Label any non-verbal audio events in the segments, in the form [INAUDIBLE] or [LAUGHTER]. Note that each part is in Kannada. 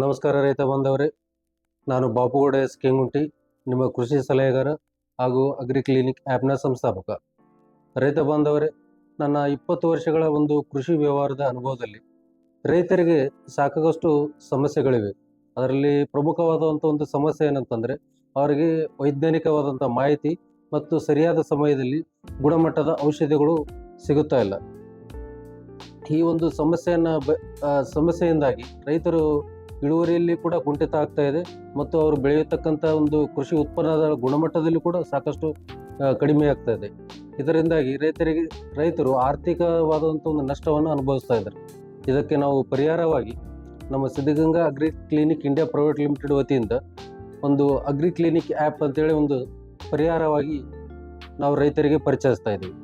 ನಮಸ್ಕಾರ ರೈತ ಬಂದವರೇ ನಾನು ಬಾಪುಗೌಡ ಎಸ್ ಕೆಂಗುಂಟಿ ನಿಮ್ಮ ಕೃಷಿ ಸಲಹೆಗಾರ ಹಾಗೂ ಅಗ್ರಿ ಕ್ಲಿನಿಕ್ ಆ್ಯಪ್ನ ಸಂಸ್ಥಾಪಕ. ರೈತ ಬಾಂಧವರೇ, ನನ್ನ ಇಪ್ಪತ್ತು ವರ್ಷಗಳ ಒಂದು ಕೃಷಿ ವ್ಯವಹಾರದ ಅನುಭವದಲ್ಲಿ ರೈತರಿಗೆ ಸಾಕಷ್ಟು ಸಮಸ್ಯೆಗಳಿವೆ. ಅದರಲ್ಲಿ ಪ್ರಮುಖವಾದಂಥ ಒಂದು ಸಮಸ್ಯೆ ಏನಂತಂದರೆ, ಅವರಿಗೆ ವೈಜ್ಞಾನಿಕವಾದಂಥ ಮಾಹಿತಿ ಮತ್ತು ಸರಿಯಾದ ಸಮಯದಲ್ಲಿ ಗುಣಮಟ್ಟದ ಔಷಧಿಗಳು ಸಿಗುತ್ತಾ ಇಲ್ಲ. ಈ ಒಂದು ಸಮಸ್ಯೆಯನ್ನು ಬ ಸಮಸ್ಯೆಯಿಂದಾಗಿ ರೈತರು ಇಳುವರಿಯಲ್ಲಿ ಕೂಡ ಕುಂಠಿತ ಆಗ್ತಾ ಇದೆ ಮತ್ತು ಅವರು ಬೆಳೆಯತಕ್ಕಂಥ ಒಂದು ಕೃಷಿ ಉತ್ಪನ್ನದ ಗುಣಮಟ್ಟದಲ್ಲಿ ಕೂಡ ಸಾಕಷ್ಟು ಕಡಿಮೆ ಆಗ್ತಾ ಇದೆ. ಇದರಿಂದಾಗಿ ರೈತರಿಗೆ, ರೈತರು ಆರ್ಥಿಕವಾದಂಥ ಒಂದು ನಷ್ಟವನ್ನು ಅನುಭವಿಸ್ತಾ ಇದ್ದಾರೆ. ಇದಕ್ಕೆ ನಾವು ಪರಿಹಾರವಾಗಿ ನಮ್ಮ Siddaganga agri clinic India private limited ವತಿಯಿಂದ ಒಂದು ಅಗ್ರಿ ಕ್ಲಿನಿಕ್ ಆ್ಯಪ್ ಅಂತೇಳಿ ಒಂದು ಪರಿಹಾರವಾಗಿ ನಾವು ರೈತರಿಗೆ ಪರಿಚಯಿಸ್ತಾ ಇದ್ದೀವಿ.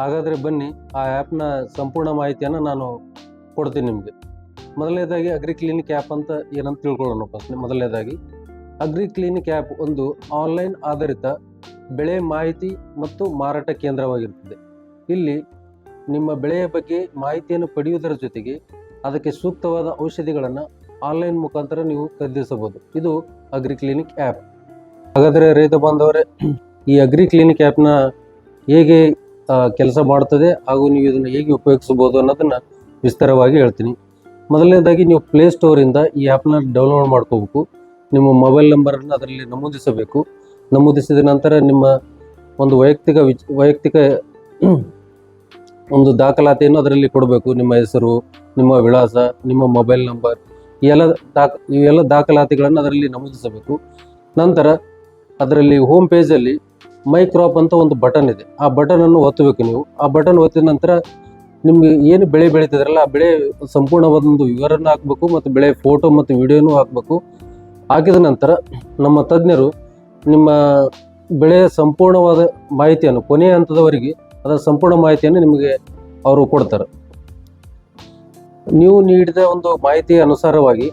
ಹಾಗಾದರೆ ಬನ್ನಿ, ಆ ಆ್ಯಪ್ನ ಸಂಪೂರ್ಣ ಮಾಹಿತಿಯನ್ನು ನಾನು ಕೊಡ್ತೀನಿ ನಿಮಗೆ. ಮೊದಲನೇದಾಗಿ ಅಗ್ರಿ ಕ್ಲಿನಿಕ್ ಆ್ಯಪ್ ಅಂತ ಏನಂತ ತಿಳ್ಕೊಳ್ಳೋಣ ಫಸ್ಟ್ ಮೊದಲನೇದಾಗಿ. ಅಗ್ರಿ ಕ್ಲಿನಿಕ್ ಆ್ಯಪ್ ಒಂದು ಆನ್ಲೈನ್ ಆಧಾರಿತ ಬೆಳೆ ಮಾಹಿತಿ ಮತ್ತು ಮಾರಾಟ ಕೇಂದ್ರವಾಗಿರುತ್ತದೆ. ಇಲ್ಲಿ ನಿಮ್ಮ ಬೆಳೆಯ ಬಗ್ಗೆ ಮಾಹಿತಿಯನ್ನು ಪಡೆಯುವುದರ ಜೊತೆಗೆ ಅದಕ್ಕೆ ಸೂಕ್ತವಾದ ಔಷಧಿಗಳನ್ನು ಆನ್ಲೈನ್ ಮುಖಾಂತರ ನೀವು ಖರೀದಿಸಬಹುದು. ಇದು ಅಗ್ರಿ ಕ್ಲಿನಿಕ್ ಆ್ಯಪ್ ಹಾಗಾದರೆ ರೈತ ಬಾಂಧವರೇ, ಈ ಅಗ್ರಿ ಕ್ಲಿನಿಕ್ ಆ್ಯಪ್ನ ಹೇಗೆ ಕೆಲಸ ಮಾಡ್ತದೆ ಹಾಗೂ ನೀವು ಇದನ್ನು ಹೇಗೆ ಉಪಯೋಗಿಸಬಹುದು ಅನ್ನೋದನ್ನು ವಿಸ್ತಾರವಾಗಿ ಹೇಳ್ತೀನಿ. ಮೊದಲನೇದಾಗಿ ನೀವು ಪ್ಲೇಸ್ಟೋರಿಂದ ಈ ಆ್ಯಪ್ನ ಡೌನ್ಲೋಡ್ ಮಾಡ್ಕೋಬೇಕು. ನಿಮ್ಮ ಮೊಬೈಲ್ ನಂಬರನ್ನು ಅದರಲ್ಲಿ ನಮೂದಿಸಬೇಕು. ನಮೂದಿಸಿದ ನಂತರ ನಿಮ್ಮ ಒಂದು ವೈಯಕ್ತಿಕ ವಿಚ್, ವೈಯಕ್ತಿಕ ಒಂದು ದಾಖಲಾತಿಯನ್ನು ಅದರಲ್ಲಿ ಕೊಡಬೇಕು. ನಿಮ್ಮ ಹೆಸರು, ನಿಮ್ಮ ವಿಳಾಸ, ನಿಮ್ಮ ಮೊಬೈಲ್ ನಂಬರ್ ಈ ಎಲ್ಲ ದಾಖ ಇವೆಲ್ಲ ದಾಖಲಾತಿಗಳನ್ನು ಅದರಲ್ಲಿ ನಮೂದಿಸಬೇಕು. ನಂತರ ಅದರಲ್ಲಿ ಹೋಮ್ ಪೇಜಲ್ಲಿ ಮೈಕ್ರಾಪ್ ಅಂತ ಒಂದು ಬಟನ್ ಇದೆ. ಆ ಬಟನನ್ನು ಒತ್ತಬೇಕು ನೀವು. ಆ ಬಟನ್ ಒತ್ತಿದ ನಂತರ ನಿಮಗೆ ಏನು ಬೆಳೆ ಬೆಳೀತಿದ್ರಲ್ಲ, ಆ ಬೆಳೆ ಸಂಪೂರ್ಣವಾದ ಒಂದು ವಿವರನ ಹಾಕಬೇಕು ಮತ್ತು ಬೆಳೆ ಫೋಟೋ ಮತ್ತು ವಿಡಿಯೋನೂ ಹಾಕಬೇಕು. ಹಾಕಿದ ನಂತರ ನಮ್ಮ ತಜ್ಞರು ನಿಮ್ಮ ಬೆಳೆಯ ಸಂಪೂರ್ಣವಾದ ಮಾಹಿತಿಯನ್ನು, ಕೊನೆಯ ಹಂತದವರೆಗೆ ಅದರ ಸಂಪೂರ್ಣ ಮಾಹಿತಿಯನ್ನು ನಿಮಗೆ ಅವರು ಕೊಡ್ತಾರೆ. ನೀವು ನೀಡಿದ ಒಂದು ಮಾಹಿತಿಯ ಅನುಸಾರವಾಗಿ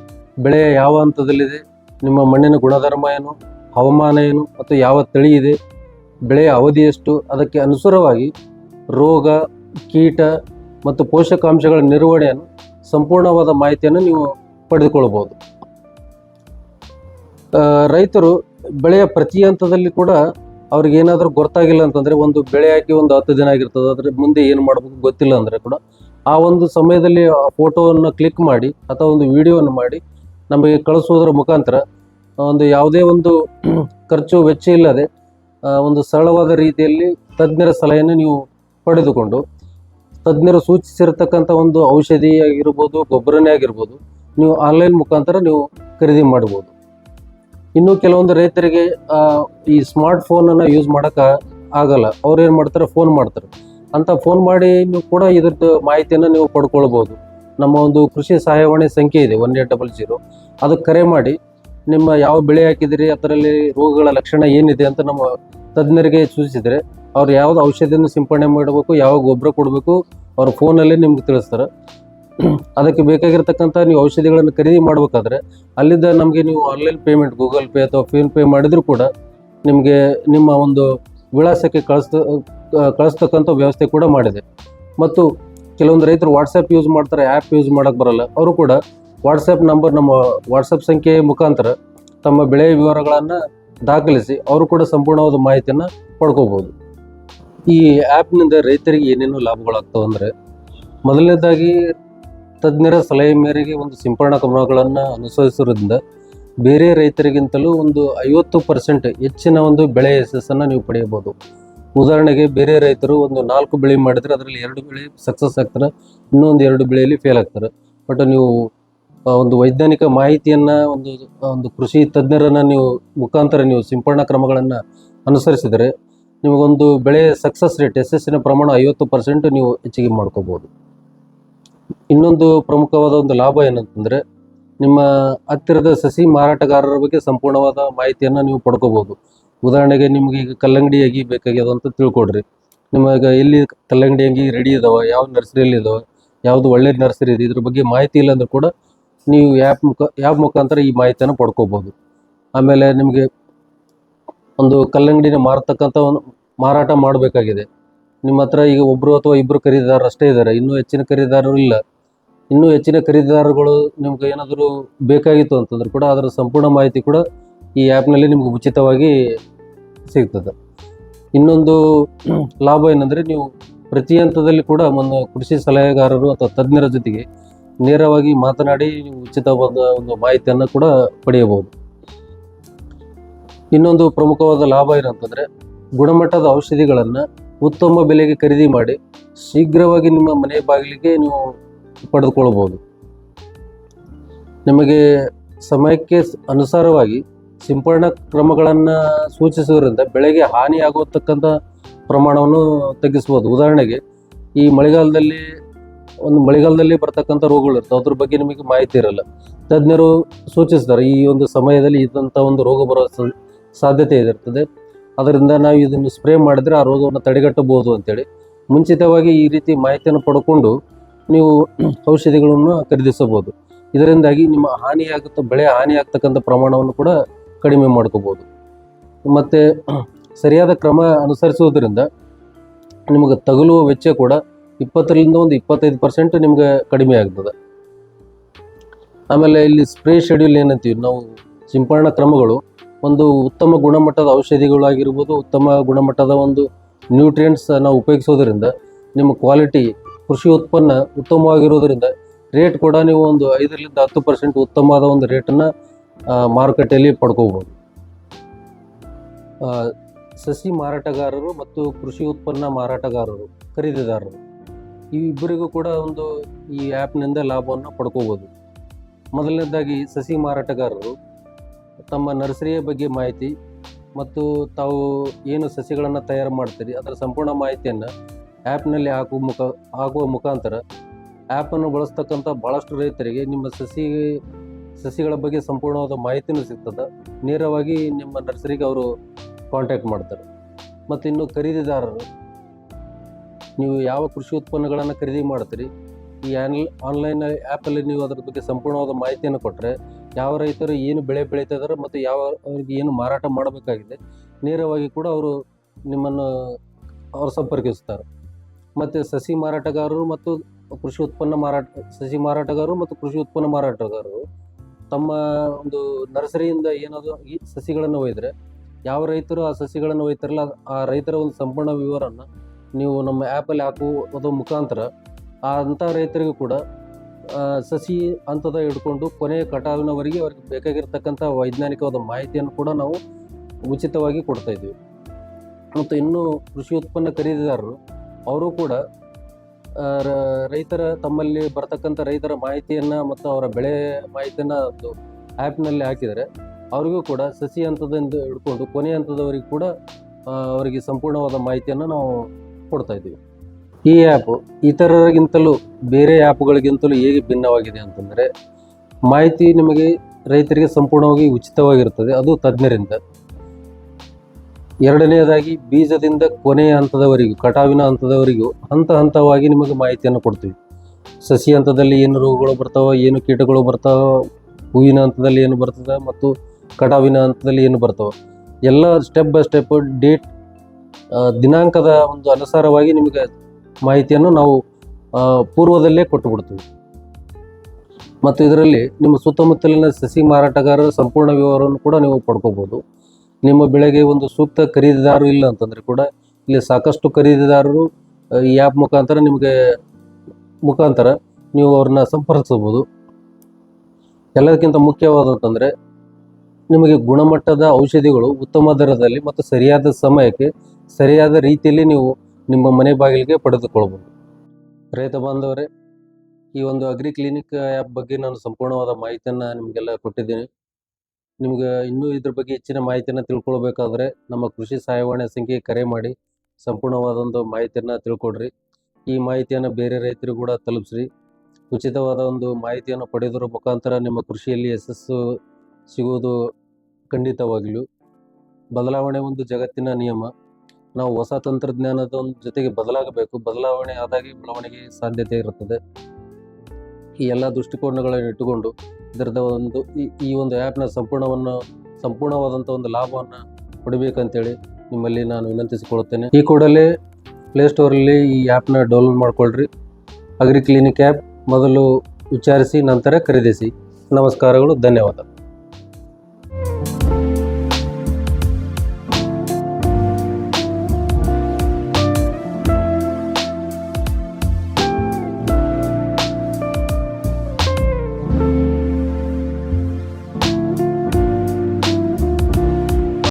ಬೆಳೆಯ ಯಾವ ಹಂತದಲ್ಲಿದೆ, ನಿಮ್ಮ ಮಣ್ಣಿನ ಗುಣಧರ್ಮ ಏನು, ಹವಾಮಾನ ಏನು ಮತ್ತು ಯಾವ ತಳಿ ಇದೆ, ಬೆಳೆಯ ಅವಧಿ ಎಷ್ಟು, ಅದಕ್ಕೆ ಅನುಸಾರವಾಗಿ ರೋಗ, ಕೀಟ ಮತ್ತು ಪೋಷಕಾಂಶಗಳ ನಿರ್ವಹಣೆಯನ್ನು ಸಂಪೂರ್ಣವಾದ ಮಾಹಿತಿಯನ್ನು ನೀವು ಪಡೆದುಕೊಳ್ಳಬಹುದು ರೈತರು ಬೆಳೆಯ ಪ್ರತಿ ಹಂತದಲ್ಲಿ ಕೂಡ ಅವ್ರಿಗೆ ಏನಾದರೂ ಗೊತ್ತಾಗಿಲ್ಲ ಅಂತಂದರೆ ಒಂದು ಬೆಳೆ ಹಾಕಿ ಒಂದು ಹತ್ತು ದಿನ ಆಗಿರ್ತದೆ, ಅದ್ರ ಮುಂದೆ ಏನು ಮಾಡಬೇಕು ಗೊತ್ತಿಲ್ಲ ಅಂದರೆ ಕೂಡ ಆ ಒಂದು ಸಮಯದಲ್ಲಿ ಆ ಫೋಟೋವನ್ನು ಕ್ಲಿಕ್ ಮಾಡಿ ಅಥವಾ ಒಂದು ವಿಡಿಯೋವನ್ನು ಮಾಡಿ ನಮಗೆ ಕಳಿಸುವುದರ ಮುಖಾಂತರ ಒಂದು ಯಾವುದೇ ಒಂದು [CLEARS THROAT] ಖರ್ಚು ವೆಚ್ಚ ಇಲ್ಲದೆ ಒಂದು ಸರಳವಾದ ರೀತಿಯಲ್ಲಿ ತಜ್ಞರ ಸಲಹೆಯನ್ನು ನೀವು ಪಡೆದುಕೊಂಡು ತಜ್ಞರು ಸೂಚಿಸಿರ್ತಕ್ಕಂಥ ಒಂದು ಔಷಧಿ ಆಗಿರ್ಬೋದು, ಗೊಬ್ಬರನೇ ಆಗಿರ್ಬೋದು, ನೀವು ಆನ್ಲೈನ್ ಮುಖಾಂತರ ನೀವು ಖರೀದಿ ಮಾಡ್ಬೋದು. ಇನ್ನು ಕೆಲವೊಂದು ರೈತರಿಗೆ ಈ ಸ್ಮಾರ್ಟ್ ಫೋನನ್ನು ಯೂಸ್ ಮಾಡೋಕೆ ಆಗಲ್ಲ. ಅವ್ರು ಏನು ಮಾಡ್ತಾರೆ? ಫೋನ್ ಮಾಡ್ತಾರೆ. ಅಂತ ಫೋನ್ ಮಾಡಿ ನೀವು ಕೂಡ ಇದ್ರದ್ದು ಮಾಹಿತಿಯನ್ನು ನೀವು ಪಡ್ಕೊಳ್ಬೋದು. ನಮ್ಮ ಒಂದು ಕೃಷಿ ಸಹಾಯವಾಣಿ ಸಂಖ್ಯೆ ಇದೆ ಒನ್ ಏಟ್ ಡಬಲ್ ಜೀರೋ ಅದಕ್ಕೆ ಕರೆ ಮಾಡಿ ನಿಮ್ಮ ಯಾವ ಬೆಳೆ ಹಾಕಿದಿರಿ, ಅದರಲ್ಲಿ ರೋಗಗಳ ಲಕ್ಷಣ ಏನಿದೆ ಅಂತ ನಮ್ಮ ತಜ್ಞರಿಗೆ ಸೂಚಿಸಿದರೆ ಅವ್ರು ಯಾವ್ದು ಔಷಧಿಯನ್ನು ಸಿಂಪಡಣೆ ಮಾಡಬೇಕು ಯಾವ ಗೊಬ್ಬರ ಕೊಡಬೇಕು, ಅವ್ರ ಫೋನಲ್ಲೇ ನಿಮ್ಗೆ ತಿಳಿಸ್ತಾರೆ. ಅದಕ್ಕೆ ಬೇಕಾಗಿರ್ತಕ್ಕಂಥ ನೀವು ಔಷಧಿಗಳನ್ನು ಖರೀದಿ ಮಾಡಬೇಕಾದ್ರೆ ಅಲ್ಲಿದ್ದ ನಮಗೆ ನೀವು ಆನ್ಲೈನ್ ಪೇಮೆಂಟ್ ಗೂಗಲ್ ಪೇ ಅಥವಾ ಫೋನ್ ಪೇ ಮಾಡಿದರೂ ಕೂಡ ನಿಮಗೆ ನಿಮ್ಮ ಒಂದು ವಿಳಾಸಕ್ಕೆ ಕಳಿಸ್ತ ಕಳಿಸ್ತಕ್ಕಂಥ ವ್ಯವಸ್ಥೆ ಕೂಡ ಮಾಡಿದೆ. ಮತ್ತು ಕೆಲವೊಂದು ರೈತರು ವಾಟ್ಸಪ್ ಯೂಸ್ ಮಾಡ್ತಾರೆ ಆ್ಯಪ್ ಯೂಸ್ ಮಾಡೋಕ್ಕೆ ಬರಲ್ಲ. ಅವರು ಕೂಡ ವಾಟ್ಸಪ್ ನಂಬರ್ ನಮ್ಮ ವಾಟ್ಸಪ್ ಸಂಖ್ಯೆ ಮುಖಾಂತರ ತಮ್ಮ ಬೆಳೆ ವಿವರಗಳನ್ನು ದಾಖಲಿಸಿ, ಅವರು ಕೂಡ ಸಂಪೂರ್ಣವಾದ ಮಾಹಿತಿಯನ್ನು ಪಡ್ಕೋಬೋದು. ಈ ಆ್ಯಪ್ನಿಂದ ರೈತರಿಗೆ ಏನೇನು ಲಾಭಗಳಾಗ್ತವೆ ಅಂದರೆ, ಮೊದಲನೇದಾಗಿ ತಜ್ಞರ ಸಲಹೆ ಮೇರೆಗೆ ಒಂದು ಸಿಂಪರಣಾ ಕ್ರಮಗಳನ್ನು ಅನುಸರಿಸೋದ್ರಿಂದ ಬೇರೆ ರೈತರಿಗಿಂತಲೂ ಒಂದು ಐವತ್ತು ಪರ್ಸೆಂಟ್ ಹೆಚ್ಚಿನ ಒಂದು ಬೆಳೆ ಯಶಸ್ಸನ್ನು ನೀವು ಪಡೆಯಬಹುದು. ಉದಾಹರಣೆಗೆ ಬೇರೆ ರೈತರು ಒಂದು ನಾಲ್ಕು ಬೆಳೆ ಮಾಡಿದರೆ ಅದರಲ್ಲಿ ಎರಡು ಬೆಳೆ ಸಕ್ಸಸ್ ಆಗ್ತಾರೆ, ಇನ್ನೊಂದು ಎರಡು ಬೆಳೆಯಲ್ಲಿ ಫೇಲ್ ಆಗ್ತಾರೆ. ಬಟ್ ನೀವು ಒಂದು ವೈಜ್ಞಾನಿಕ ಮಾಹಿತಿಯನ್ನು ಒಂದು ಒಂದು ಕೃಷಿ ತಜ್ಞರನ್ನು ನೀವು ಮುಖಾಂತರ ನೀವು ಸಿಂಪರಣಾ ಕ್ರಮಗಳನ್ನು ಅನುಸರಿಸಿದರೆ ನಿಮಗೊಂದು ಬೆಳೆ ಸಕ್ಸಸ್ ರೇಟ್ ಯಶಸ್ಸಿನ ಪ್ರಮಾಣ ಐವತ್ತು ಪರ್ಸೆಂಟ್ ನೀವು ಹೆಚ್ಚಿಗೆ ಮಾಡ್ಕೋಬೋದು. ಇನ್ನೊಂದು ಪ್ರಮುಖವಾದ ಒಂದು ಲಾಭ ಏನಂತಂದರೆ, ನಿಮ್ಮ ಹತ್ತಿರದ ಸಸಿ ಮಾರಾಟಗಾರರ ಬಗ್ಗೆ ಸಂಪೂರ್ಣವಾದ ಮಾಹಿತಿಯನ್ನು ನೀವು ಪಡ್ಕೋಬೋದು. ಉದಾಹರಣೆಗೆ ನಿಮಗೆ ಈಗ ಕಲ್ಲಂಗಡಿ ಅಗಿ ಬೇಕಾಗ್ಯದ ಅಂತ ತಿಳ್ಕೊಡ್ರಿ. ನಿಮಗೆ ಎಲ್ಲಿ ಕಲ್ಲಂಗಡಿ ಅಂಗಿ ರೆಡಿ ಇದಾವೆ, ಯಾವ ನರ್ಸರಿಯಲ್ಲಿ ಇದಾವೆ, ಯಾವುದು ಒಳ್ಳೆ ನರ್ಸರಿ ಇದೆ, ಇದ್ರ ಬಗ್ಗೆ ಮಾಹಿತಿ ಇಲ್ಲ ಕೂಡ ನೀವು ಆ್ಯಪ್ ಮುಖ ಯಾವ ಮುಖಾಂತರ ಈ ಮಾಹಿತಿಯನ್ನು ಪಡ್ಕೋಬೋದು. ಆಮೇಲೆ ನಿಮಗೆ ಒಂದು ಕಲ್ಲಂಗಡಿನ ಮಾರತಕ್ಕಂಥ ಒಂದು ಮಾರಾಟ ಮಾಡಬೇಕಾಗಿದೆ. ನಿಮ್ಮ ಹತ್ರ ಈಗ ಒಬ್ಬರು ಅಥವಾ ಇಬ್ಬರು ಖರೀದಿದಾರರು ಅಷ್ಟೇ ಇದ್ದಾರೆ. ಇನ್ನೂ ಹೆಚ್ಚಿನ ಖರೀದಿದಾರರು ಇಲ್ಲ. ಇನ್ನೂ ಹೆಚ್ಚಿನ ಖರೀದಿದಾರರುಗಳು ನಿಮ್ಗೆ ಏನಾದರೂ ಬೇಕಾಗಿತ್ತು ಅಂತಂದ್ರೆ ಕೂಡ ಅದರ ಸಂಪೂರ್ಣ ಮಾಹಿತಿ ಕೂಡ ಈ ಆ್ಯಪ್ನಲ್ಲಿ ನಿಮ್ಗೆ ಉಚಿತವಾಗಿ ಸಿಗ್ತದೆ. ಇನ್ನೊಂದು ಲಾಭ ಏನಂದರೆ ನೀವು ಪ್ರತಿ ಹಂತದಲ್ಲಿ ಕೂಡ ಒಂದು ಕೃಷಿ ಸಲಹೆಗಾರರು ಅಥವಾ ತಜ್ಞರ ಜೊತೆಗೆ ನೇರವಾಗಿ ಮಾತನಾಡಿ ನೀವು ಉಚಿತವಾದ ಒಂದು ಮಾಹಿತಿಯನ್ನು ಕೂಡ ಪಡೆಯಬಹುದು. ಇನ್ನೊಂದು ಪ್ರಮುಖವಾದ ಲಾಭ ಏನಂತಂದರೆ ಗುಣಮಟ್ಟದ ಔಷಧಿಗಳನ್ನು ಉತ್ತಮ ಬೆಲೆಗೆ ಖರೀದಿ ಮಾಡಿ ಶೀಘ್ರವಾಗಿ ನಿಮ್ಮ ಮನೆ ಬಾಗಿಲಿಗೆ ನೀವು ಪಡೆದುಕೊಳ್ಳಬಹುದು. ನಿಮಗೆ ಸಮಯಕ್ಕೆ ಅನುಸಾರವಾಗಿ ಸಿಂಪರಣಾ ಕ್ರಮಗಳನ್ನು ಸೂಚಿಸುವುದರಿಂದ ಬೆಳೆಗೆ ಹಾನಿಯಾಗತಕ್ಕಂಥ ಪ್ರಮಾಣವನ್ನು ತಗ್ಗಿಸ್ಬೋದು ಉದಾಹರಣೆಗೆ ಈ ಮಳೆಗಾಲದಲ್ಲಿ, ಒಂದು ಮಳೆಗಾಲದಲ್ಲಿ ಬರ್ತಕ್ಕಂಥ ರೋಗಗಳು ಇರ್ತವೆ ಅದ್ರ ಬಗ್ಗೆ ನಿಮಗೆ ಮಾಹಿತಿ ಇರಲ್ಲ. ತಜ್ಞರು ಸೂಚಿಸ್ತಾರೆ ಈ ಒಂದು ಸಮಯದಲ್ಲಿ ಇದ್ದಂಥ ಒಂದು ರೋಗ ಬರೋ ಸಾಧ್ಯತೆ ಇರ್ತದೆ ಅದರಿಂದ ನಾವು ಇದನ್ನು ಸ್ಪ್ರೇ ಮಾಡಿದರೆ ಆ ರೋಗವನ್ನು ತಡೆಗಟ್ಟಬಹುದು ಅಂತೇಳಿ. ಮುಂಚಿತವಾಗಿ ಈ ರೀತಿ ಮಾಹಿತಿಯನ್ನು ಪಡ್ಕೊಂಡು ನೀವು ಔಷಧಿಗಳನ್ನು ಖರೀದಿಸಬಹುದು. ಇದರಿಂದಾಗಿ ನಿಮ್ಮ ಹಾನಿಯಾಗುತ್ತ, ಬೆಳೆ ಹಾನಿಯಾಗ್ತಕ್ಕಂಥ ಪ್ರಮಾಣವನ್ನು ಕೂಡ ಕಡಿಮೆ ಮಾಡ್ಕೋಬೋದು ಮತ್ತು ಸರಿಯಾದ ಕ್ರಮ ಅನುಸರಿಸುವುದರಿಂದ ನಿಮಗೆ ತಗುಲುವ ವೆಚ್ಚ ಕೂಡ ಇಪ್ಪತ್ತರಿಂದ ಒಂದು ಇಪ್ಪತ್ತೈದು ಪರ್ಸೆಂಟ್ ನಿಮ್ಗೆ ಕಡಿಮೆ ಆಗ್ತದೆ. ಆಮೇಲೆ ಇಲ್ಲಿ ಸ್ಪ್ರೇ ಶೆಡ್ಯೂಲ್ ಏನಂತೀವಿ, ನಾವು ಸಿಂಪರಣಾ ಕ್ರಮಗಳು ಒಂದು ಉತ್ತಮ ಗುಣಮಟ್ಟದ ಔಷಧಿಗಳಾಗಿರ್ಬೋದು, ಉತ್ತಮ ಗುಣಮಟ್ಟದ ಒಂದು ನ್ಯೂಟ್ರಿಯೆಂಟ್ಸ್ ನಾವು ಉಪಯೋಗಿಸೋದ್ರಿಂದ ನಿಮ್ಮ ಕ್ವಾಲಿಟಿ ಕೃಷಿ ಉತ್ಪನ್ನ ಉತ್ತಮವಾಗಿರೋದ್ರಿಂದ ರೇಟ್ ಕೂಡ ನೀವು ಒಂದು ಐದರಿಂದ ಹತ್ತು ಪರ್ಸೆಂಟ್ ಉತ್ತಮವಾದ ಒಂದು ರೇಟನ್ನು ಮಾರುಕಟ್ಟೆಯಲ್ಲಿ ಪಡ್ಕೋಬೋದು. ಸಸಿ ಮಾರಾಟಗಾರರು ಮತ್ತು ಕೃಷಿ ಉತ್ಪನ್ನ ಮಾರಾಟಗಾರರು, ಖರೀದಿದಾರರು, ಈ ಇಬ್ಬರಿಗೂ ಕೂಡ ಒಂದು ಈ ಆ್ಯಪ್ನಿಂದ ಲಾಭವನ್ನು ಪಡ್ಕೋಬೋದು. ಮೊದಲನೇದಾಗಿ ಸಸಿ ಮಾರಾಟಗಾರರು ತಮ್ಮ ನರ್ಸರಿಯ ಬಗ್ಗೆ ಮಾಹಿತಿ ಮತ್ತು ತಾವು ಏನು ಸಸಿಗಳನ್ನು ತಯಾರು ಮಾಡ್ತೀರಿ, ಅದರ ಸಂಪೂರ್ಣ ಮಾಹಿತಿಯನ್ನು ಆ್ಯಪ್ನಲ್ಲಿ ಹಾಕುವ ಮುಖ, ಹಾಕುವ ಮುಖಾಂತರ ಆ್ಯಪನ್ನು ಬಳಸ್ತಕ್ಕಂಥ ಭಾಳಷ್ಟು ರೈತರಿಗೆ ನಿಮ್ಮ ಸಸಿ, ಸಸಿಗಳ ಬಗ್ಗೆ ಸಂಪೂರ್ಣವಾದ ಮಾಹಿತಿನೂ ಸಿಗ್ತದೆ. ನೇರವಾಗಿ ನಿಮ್ಮ ನರ್ಸರಿಗೆ ಅವರು ಕಾಂಟ್ಯಾಕ್ಟ್ ಮಾಡ್ತಾರೆ. ಮತ್ತು ಇನ್ನು ಖರೀದಿದಾರರು, ನೀವು ಯಾವ ಕೃಷಿ ಉತ್ಪನ್ನಗಳನ್ನು ಖರೀದಿ ಮಾಡ್ತೀರಿ, ಈ ಆನ್ಲ್ ಆನ್ಲೈನ್ ಆ್ಯಪಲ್ಲಿ ನೀವು ಅದರ ಬಗ್ಗೆ ಸಂಪೂರ್ಣವಾದ ಮಾಹಿತಿಯನ್ನು ಕೊಟ್ಟರೆ ಯಾವ ರೈತರು ಏನು ಬೆಳೆ ಬೆಳೀತಾ ಇದ್ದಾರೆ ಮತ್ತು ಯಾವ ಅವ್ರಿಗೆ ಏನು ಮಾರಾಟ ಮಾಡಬೇಕಾಗಿದೆ, ನೇರವಾಗಿ ಕೂಡ ಅವರು ನಿಮ್ಮನ್ನು ಅವರು ಸಂಪರ್ಕಿಸ್ತಾರೆ. ಮತ್ತು ಸಸಿ ಮಾರಾಟಗಾರರು ಮತ್ತು ಕೃಷಿ ಉತ್ಪನ್ನ ಮಾರಾಟ, ಸಸಿ ಮಾರಾಟಗಾರರು ಮತ್ತು ಕೃಷಿ ಉತ್ಪನ್ನ ಮಾರಾಟಗಾರರು ತಮ್ಮ ಒಂದು ನರ್ಸರಿಯಿಂದ ಏನಾದರೂ ಈ ಸಸಿಗಳನ್ನು ಒಯ್ದರೆ, ಯಾವ ರೈತರು ಆ ಸಸಿಗಳನ್ನು ಒಯ್ತಾರಲ್ಲ, ಆ ರೈತರ ಒಂದು ಸಂಪೂರ್ಣ ವಿವರನ್ನು ನೀವು ನಮ್ಮ ಆ್ಯಪಲ್ಲಿ ಹಾಕುವುದು ಮುಖಾಂತರ ಅಂಥ ರೈತರಿಗೂ ಕೂಡ ಸಸಿ ಹಂತದ ಹಿಡ್ಕೊಂಡು ಕೊನೆಯ ಕಟಾವಿನವರೆಗೆ ಅವ್ರಿಗೆ ಬೇಕಾಗಿರ್ತಕ್ಕಂಥ ವೈಜ್ಞಾನಿಕವಾದ ಮಾಹಿತಿಯನ್ನು ಕೂಡ ನಾವು ಉಚಿತವಾಗಿ ಕೊಡ್ತಾ ಇದ್ದೀವಿ ಮತ್ತು ಇನ್ನು ಕೃಷಿ ಉತ್ಪನ್ನ ಖರೀದಿದಾರರು, ಅವರು ಕೂಡ ರೈತರ ತಮ್ಮಲ್ಲಿ ಬರ್ತಕ್ಕಂಥ ರೈತರ ಮಾಹಿತಿಯನ್ನು ಮತ್ತು ಅವರ ಬೆಳೆ ಮಾಹಿತಿಯನ್ನು ಒಂದು ಆ್ಯಪ್ನಲ್ಲಿ ಹಾಕಿದರೆ ಅವರಿಗೂ ಕೂಡ ಸಸಿ ಹಂತದಿಂದ ಹಿಡ್ಕೊಂಡು ಕೊನೆಯ ಹಂತದವರೆಗೂ ಕೂಡ ಅವರಿಗೆ ಸಂಪೂರ್ಣವಾದ ಮಾಹಿತಿಯನ್ನು ನಾವು ಕೊಡ್ತಾ ಇದ್ದೀವಿ. ಈ ಆ್ಯಪ್ ಇತರರಿಗಿಂತಲೂ ಬೇರೆ ಆ್ಯಪ್ಗಳಿಗಿಂತಲೂ ಹೇಗೆ ಭಿನ್ನವಾಗಿದೆ ಅಂತಂದರೆ ಮಾಹಿತಿ ನಿಮಗೆ ರೈತರಿಗೆ ಸಂಪೂರ್ಣವಾಗಿ ಉಚಿತವಾಗಿರ್ತದೆ ಅದು ತಜ್ಞರಿಂದ. ಎರಡನೆಯದಾಗಿ ಬೀಜದಿಂದ ಕೊನೆಯ ಹಂತದವರೆಗೂ, ಕಟಾವಿನ ಹಂತದವರೆಗೂ ಹಂತ ಹಂತವಾಗಿ ನಿಮಗೆ ಮಾಹಿತಿಯನ್ನು ಕೊಡ್ತೀವಿ. ಸಸಿ ಹಂತದಲ್ಲಿ ಏನು ರೋಗಗಳು ಬರ್ತಾವೆ, ಏನು ಕೀಟಗಳು ಬರ್ತಾವೆ, ಹೂವಿನ ಹಂತದಲ್ಲಿ ಏನು ಬರ್ತದೆ ಮತ್ತು ಕಟಾವಿನ ಹಂತದಲ್ಲಿ ಏನು ಬರ್ತಾವೆ. ಎಲ್ಲ ಸ್ಟೆಪ್ ಬೈ ಸ್ಟೆಪ್ ಡೇಟ್ ದಿನಾಂಕದ ಒಂದು ಅನುಸಾರವಾಗಿ ನಿಮಗೆ ಮಾಹಿತಿಯನ್ನು ನಾವು ಪೂರ್ವದಲ್ಲೇ ಕೊಟ್ಟು ಬಿಡ್ತೀವಿ. ಮತ್ತು ಇದರಲ್ಲಿ ನಿಮ್ಮ ಸುತ್ತಮುತ್ತಲಿನ ಸಸಿ ಮಾರಾಟಗಾರರ ಸಂಪೂರ್ಣ ವಿವರವನ್ನು ಕೂಡ ನೀವು ಪಡ್ಕೋಬೋದು. ನಿಮ್ಮ ಬೆಳೆಗೆ ಒಂದು ಸೂಕ್ತ ಖರೀದಿದಾರರು ಇಲ್ಲ ಅಂತಂದರೆ ಕೂಡ ಇಲ್ಲಿ ಸಾಕಷ್ಟು ಖರೀದಿದಾರರು ಈ ಆ್ಯಪ್ ಮುಖಾಂತರ ನಿಮಗೆ, ಮುಖಾಂತರ ನೀವು ಅವ್ರನ್ನ ಸಂಪರ್ಕಿಸಬಹುದು. ಎಲ್ಲದಕ್ಕಿಂತ ಮುಖ್ಯವಾದಂತಂದರೆ ನಿಮಗೆ ಗುಣಮಟ್ಟದ ಔಷಧಿಗಳು ಉತ್ತಮ ದರದಲ್ಲಿ ಮತ್ತು ಸರಿಯಾದ ಸಮಯಕ್ಕೆ ಸರಿಯಾದ ರೀತಿಯಲ್ಲಿ ನೀವು ನಿಮ್ಮ ಮನೆ ಬಾಗಿಲಿಗೆ ಪಡೆದುಕೊಳ್ಬೋದು ರೈತ ಬಾಂಧವರೇ, ಈ ಒಂದು ಅಗ್ರಿ ಕ್ಲಿನಿಕ್ ಆ್ಯಪ್ ಬಗ್ಗೆ ನಾನು ಸಂಪೂರ್ಣವಾದ ಮಾಹಿತಿಯನ್ನು ನಿಮಗೆಲ್ಲ ಕೊಟ್ಟಿದ್ದೀನಿ. ನಿಮ್ಗೆ ಇನ್ನೂ ಇದ್ರ ಬಗ್ಗೆ ಹೆಚ್ಚಿನ ಮಾಹಿತಿಯನ್ನು ತಿಳ್ಕೊಳ್ಬೇಕಾದ್ರೆ ನಮ್ಮ ಕೃಷಿ ಸಹಾಯವಾಣಿ ಸಂಖ್ಯೆ ಕರೆ ಮಾಡಿ ಸಂಪೂರ್ಣವಾದ ಒಂದು ಮಾಹಿತಿಯನ್ನು ತಿಳ್ಕೊಡ್ರಿ. ಈ ಮಾಹಿತಿಯನ್ನು ಬೇರೆ ರೈತರು ಕೂಡ ತಲುಪಿಸ್ರಿ. ಉಚಿತವಾದ ಒಂದು ಮಾಹಿತಿಯನ್ನು ಪಡೆದರ ಮುಖಾಂತರ ನಿಮ್ಮ ಕೃಷಿಯಲ್ಲಿ ಯಶಸ್ಸು ಸಿಗುವುದು ಖಂಡಿತವಾಗಿಯೂ ಬದಲಾವಣೆ ಒಂದು ಜಗತ್ತಿನ ನಿಯಮ. ನಾವು ಹೊಸ ತಂತ್ರಜ್ಞಾನದ ಒಂದು ಜೊತೆಗೆ ಬದಲಾಗಬೇಕು. ಬದಲಾವಣೆ ಆದಾಗೆ ಬೆಳವಣಿಗೆ ಸಾಧ್ಯತೆ ಇರುತ್ತದೆ. ಈ ಎಲ್ಲ ದೃಷ್ಟಿಕೋನಗಳನ್ನು ಇಟ್ಟುಕೊಂಡು ಇದರದ ಒಂದು ಈ ಒಂದು ಆ್ಯಪ್ನ ಸಂಪೂರ್ಣವನ್ನು ಸಂಪೂರ್ಣವಾದಂಥ ಒಂದು ಲಾಭವನ್ನು ಪಡಿಬೇಕಂತೇಳಿ ನಿಮ್ಮಲ್ಲಿ ನಾನು ವಿನಂತಿಸಿಕೊಳ್ಳುತ್ತೇನೆ. ಈ ಕೂಡಲೇ ಪ್ಲೇಸ್ಟೋರಲ್ಲಿ ಈ ಆ್ಯಪ್ನ ಡೌನ್ಲೋಡ್ ಮಾಡ್ಕೊಳ್ರಿ. ಅಗ್ರಿ ಕ್ಲಿನಿಕ್ ಆ್ಯಪ್ ಮೊದಲು ವಿಚಾರಿಸಿ, ನಂತರ ಖರೀದಿಸಿ. ನಮಸ್ಕಾರಗಳು, ಧನ್ಯವಾದ.